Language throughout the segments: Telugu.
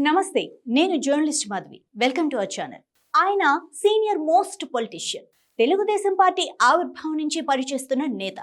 నమస్తే నేను journalist Madhavi. Welcome to our channel. ఆయన senior most politician. Telugu Desam party ఆవిర్భావం నుంచి పనిచేస్తున్న నేత.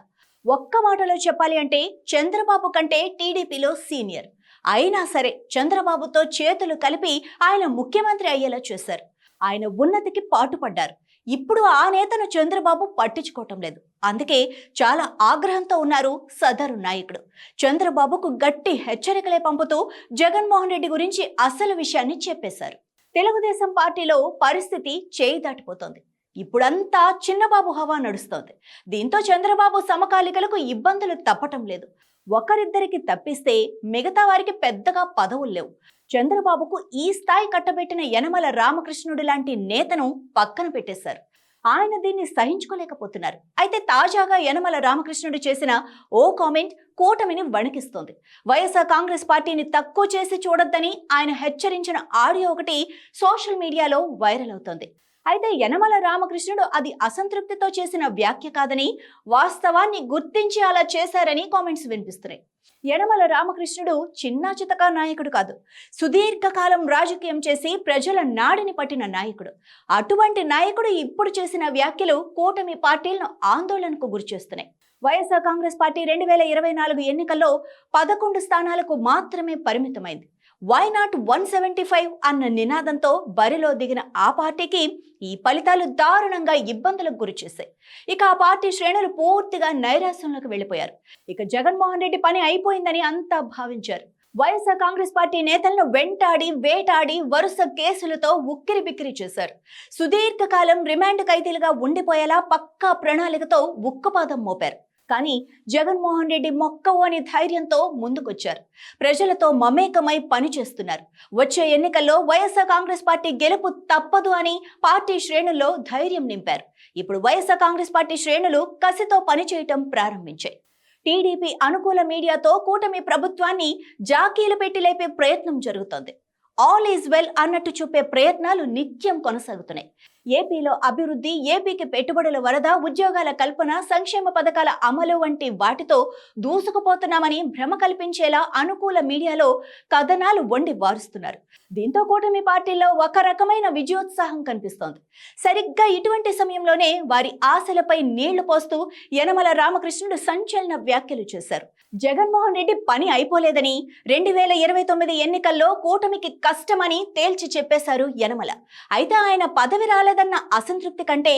ఒక్క మాటలో చెప్పాలి అంటే చంద్రబాబు కంటే టీడీపీలో సీనియర్. అయినా సరే చంద్రబాబుతో చేతులు కలిపి ఆయన ముఖ్యమంత్రి అయ్యేలా చేశారు. ఆయన ఉన్నతికి పాటుపడ్డారు. ఇప్పుడు ఆ నేతను చంద్రబాబు పట్టించుకోవటం లేదు. అందుకే చాలా ఆగ్రహంతో ఉన్నారు సదరు నాయకుడు. చంద్రబాబుకు గట్టి హెచ్చరికలే పంపుతూ జగన్మోహన్ రెడ్డి గురించి అసలు విషయాన్ని చెప్పేశారు. తెలుగుదేశం పార్టీలో పరిస్థితి చేయి దాటిపోతోంది. ఇప్పుడంతా చిన్నబాబు హవా నడుస్తోంది. దీంతో చంద్రబాబు సమకాలికలకు ఇబ్బందులు తప్పటం లేదు. ఒకరిద్దరికి తప్పిస్తే మిగతా వారికి పెద్దగా పదవులు లేవు. చంద్రబాబుకు ఈ స్థాయి కట్టబెట్టిన యనమల రామకృష్ణుడు లాంటి నేతను పక్కన పెట్టేశారు. ఆయన దీన్ని సహించుకోలేకపోతున్నారు. అయితే తాజాగా యనమల రామకృష్ణుడు చేసిన ఓ కామెంట్ కూటమిని వణికిస్తోంది. వైఎస్ఆర్ కాంగ్రెస్ పార్టీని తక్కువ చేసి చూడొద్దని ఆయన హెచ్చరించిన ఆడియో ఒకటి సోషల్ మీడియాలో వైరల్ అవుతోంది. అయితే యనమల రామకృష్ణుడు అది అసంతృప్తితో చేసిన వ్యాఖ్య కాదని వాస్తవాన్ని గుర్తించి అలా చేశారని కామెంట్స్ వినిపిస్తున్నాయి. యనమల రామకృష్ణుడు చిన్నా చితక నాయకుడు కాదు సుదీర్ఘకాలం రాజకీయం చేసి ప్రజల నాడిని పట్టిన నాయకుడు. అటువంటి నాయకుడు ఇప్పుడు చేసిన వ్యాఖ్యలు కూటమి పార్టీలను ఆందోళనకు గురిచేస్తున్నాయి వైఎస్ఆర్ కాంగ్రెస్ పార్టీ రెండు వేల ఇరవై నాలుగు ఎన్నికల్లో పదకొండు స్థానాలకు మాత్రమే పరిమితమైంది. Why not one seventy five అన్న నినాదంతో బరిలో దిగిన ఆ పార్టీకి ఈ ఫలితాలు దారుణంగా ఇబ్బందులకు గురిచేశాయి ఇక ఆ పార్టీ శ్రేణులు పూర్తిగా నైరాశ్యంలోకి వెళ్ళిపోయారు. ఇక జగన్మోహన్ రెడ్డి పని అయిపోయిందని అంతా భావించారు. వైఎస్ఆర్ కాంగ్రెస్ పార్టీ నేతలను వెంటాడి వేటాడి వరుస కేసులతో ఉక్కిరి బిక్కిరి చేశారు. సుదీర్ఘకాలం రిమాండ్ ఖైదీలుగా ఉండిపోయేలా పక్కా ప్రణాళికతో ఉక్కుపాదం మోపారు. కానీ జగన్మోహన్ రెడ్డి మొక్కవోని ధైర్యంతో ముందుకొచ్చారు. ప్రజలతో మమేకమై పనిచేస్తున్నారు వచ్చే ఎన్నికల్లో వైఎస్ఆర్ కాంగ్రెస్ పార్టీ గెలుపు తప్పదు అని పార్టీ శ్రేణుల్లో ధైర్యం నింపారు. ఇప్పుడు వైఎస్ఆర్ కాంగ్రెస్ పార్టీ శ్రేణులు కసితో పనిచేయటం ప్రారంభించాయి. టీడీపీ అనుకూల మీడియాతో కూటమి ప్రభుత్వాన్ని జాకీలు పెట్టి లేపే ప్రయత్నం జరుగుతోంది. ఆల్ ఈజ్ వెల్ అన్నట్టు చూపే ప్రయత్నాలు నిత్యం కొనసాగుతున్నాయి. ఏపీలో అభివృద్ధి ఏపీకి పెట్టుబడుల వరద ఉద్యోగాల కల్పన సంక్షేమ పథకాల అమలు వంటి వాటితో దూసుకుపోతున్నామని భ్రమ కల్పించేలా అనుకూల మీడియాలో కథనాలు వండి వారుస్తున్నారు. దీంతో కూటమి పార్టీలో ఒక రకమైన విజయోత్సాహం కనిపిస్తోంది. సరిగ్గా ఇటువంటి సమయంలోనే వారి ఆశలపై నీళ్ళు పోస్తూ యనమల రామకృష్ణుడు సంచలన వ్యాఖ్యలు చేశారు. జగన్మోహన్ రెడ్డి పని అయిపోలేదని రెండు వేల ఇరవై తొమ్మిది ఎన్నికల్లో కూటమికి కష్టమని తేల్చి చెప్పేశారు యనమల. అయితే ఆయన పదవి మాట్లాడలేదన్న అసంతృప్తి కంటే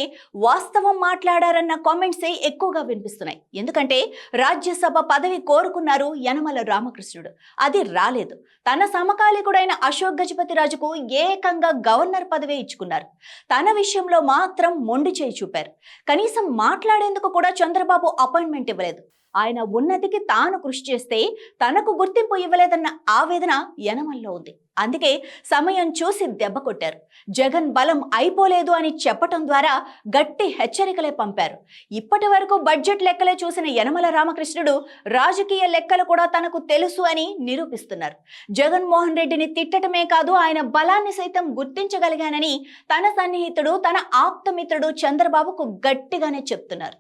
వాస్తవం మాట్లాడారన్న కామెంట్సే ఎక్కువగా వినిపిస్తున్నాయి. ఎందుకంటే రాజ్యసభ పదవి కోరుకున్నారు యనమల రామకృష్ణుడు. అది రాలేదు. తన సమకాలీకుడైన అశోక్ గజపతి రాజుకు ఏకంగా గవర్నర్ పదవి ఇచ్చుకున్నారు. తన విషయంలో మాత్రం మొండి చేయి చూపారు. కనీసం మాట్లాడేందుకు కూడా చంద్రబాబు అపాయింట్మెంట్ ఇవ్వలేదు. ఆయన ఉన్నతికి తాను కృషి చేస్తే తనకు గుర్తింపు ఇవ్వలేదన్న ఆవేదన యనమల్లో ఉంది. అందుకే సమయం చూసి దెబ్బ కొట్టారు. జగన్ బలం అయిపోలేదు అని చెప్పటం ద్వారా గట్టి హెచ్చరికలే పంపారు. ఇప్పటి వరకు బడ్జెట్ లెక్కలే చూసిన యనమల రామకృష్ణుడు రాజకీయ లెక్కలు కూడా తనకు తెలుసు అని నిరూపిస్తున్నారు. జగన్మోహన్ రెడ్డిని తిట్టటమే కాదు ఆయన బలాన్ని సైతం గుర్తించగలిగానని తన సన్నిహితుడు తన ఆప్తమిత్రుడు చంద్రబాబుకు గట్టిగానే చెప్తున్నారు.